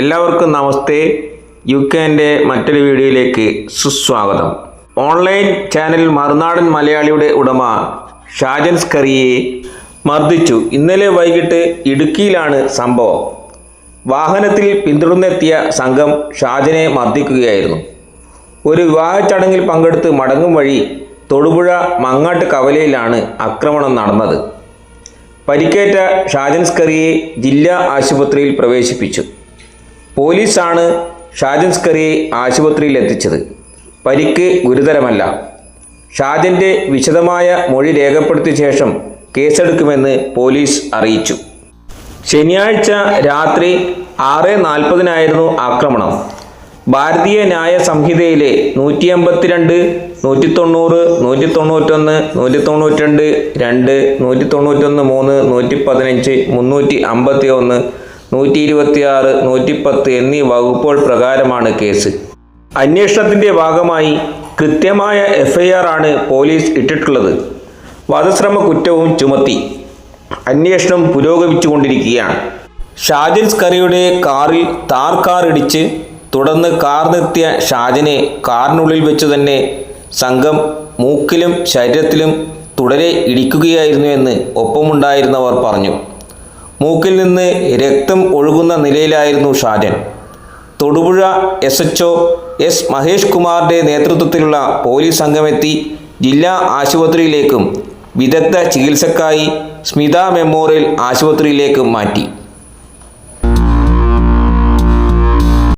എല്ലാവർക്കും നമസ്തേ. യു കെന്റെ മറ്റൊരു വീഡിയോയിലേക്ക് സുസ്വാഗതം. ഓൺലൈൻ ചാനൽ മറുനാടൻ മലയാളിയുടെ ഉടമ ഷാജൻ സ്കറിയെ മർദ്ദിച്ചു. ഇന്നലെ വൈകിട്ട് ഇടുക്കിയിലാണ് സംഭവം. വാഹനത്തിൽ പിന്തുടർന്നെത്തിയ സംഘം ഷാജനെ മർദ്ദിക്കുകയായിരുന്നു. ഒരു വിവാഹ ചടങ്ങിൽ പങ്കെടുത്ത് മടങ്ങും വഴി തൊടുപുഴ മങ്ങാട്ട് കവലയിലാണ് ആക്രമണം നടന്നത്. പരിക്കേറ്റ ഷാജൻ സ്കറിയെ ജില്ലാ ആശുപത്രിയിൽ പ്രവേശിപ്പിച്ചു. പോലീസാണ് ഷാജൻ സ്കറിയെ ആശുപത്രിയിൽ എത്തിച്ചത് പരിക്ക് ഗുരുതരമല്ല. ഷാജന്റെ വിശദമായ മൊഴി രേഖപ്പെടുത്തിയ ശേഷം കേസെടുക്കുമെന്ന് പോലീസ് അറിയിച്ചു. ശനിയാഴ്ച രാത്രി ആറ് നാൽപ്പതിനായിരുന്നു ആക്രമണം. ഭാരതീയ ന്യായ സംഹിതയിലെ നൂറ്റി എൺപത്തിരണ്ട് നൂറ്റി തൊണ്ണൂറ് നൂറ്റി തൊണ്ണൂറ്റൊന്ന് നൂറ്റി തൊണ്ണൂറ്റി രണ്ട് രണ്ട് നൂറ്റി തൊണ്ണൂറ്റൊന്ന് മൂന്ന് നൂറ്റി പതിനഞ്ച് മുന്നൂറ്റി അമ്പത്തി ഒന്ന് നൂറ്റി ഇരുപത്തിയാറ് നൂറ്റിപ്പത്ത് എന്നീ വകുപ്പുകൾ പ്രകാരമാണ് കേസ്. അന്വേഷണത്തിന്റെ ഭാഗമായി കൃത്യമായ എഫ്ഐആർ ആണ് പോലീസ് ഇട്ടിട്ടുള്ളത്. വധശ്രമ കുറ്റവും ചുമത്തി. അന്വേഷണം പുരോഗമിച്ചുകൊണ്ടിരിക്കുകയാണ്. ഷാജൻ സ്കറിയുടെ കാറിൽ താർ കാർ ഇടിച്ച് തുടർന്ന് കാർ നിർത്തിയ ഷാജിനെ കാറിനുള്ളിൽ വെച്ച് തന്നെ സംഘം മൂക്കിലും ശരീരത്തിലും തുടരെ ഇടിക്കുകയായിരുന്നു എന്ന് ഒപ്പമുണ്ടായിരുന്നവർ പറഞ്ഞു. മൂക്കിൽ നിന്ന് രക്തം ഒഴുകുന്ന നിലയിലായിരുന്നു Shajan. Thodupuzha S H O S Mahesh കുമാറിന്റെ നേതൃത്വത്തിലുള്ള പോലീസ് സംഘമെത്തി ജില്ലാ ആശുപത്രിയിലേക്കും വിദഗ്ധ ചികിത്സക്കായി സ്മിത മെമ്മോറിയൽ ആശുപത്രിയിലേക്കും മാറ്റി.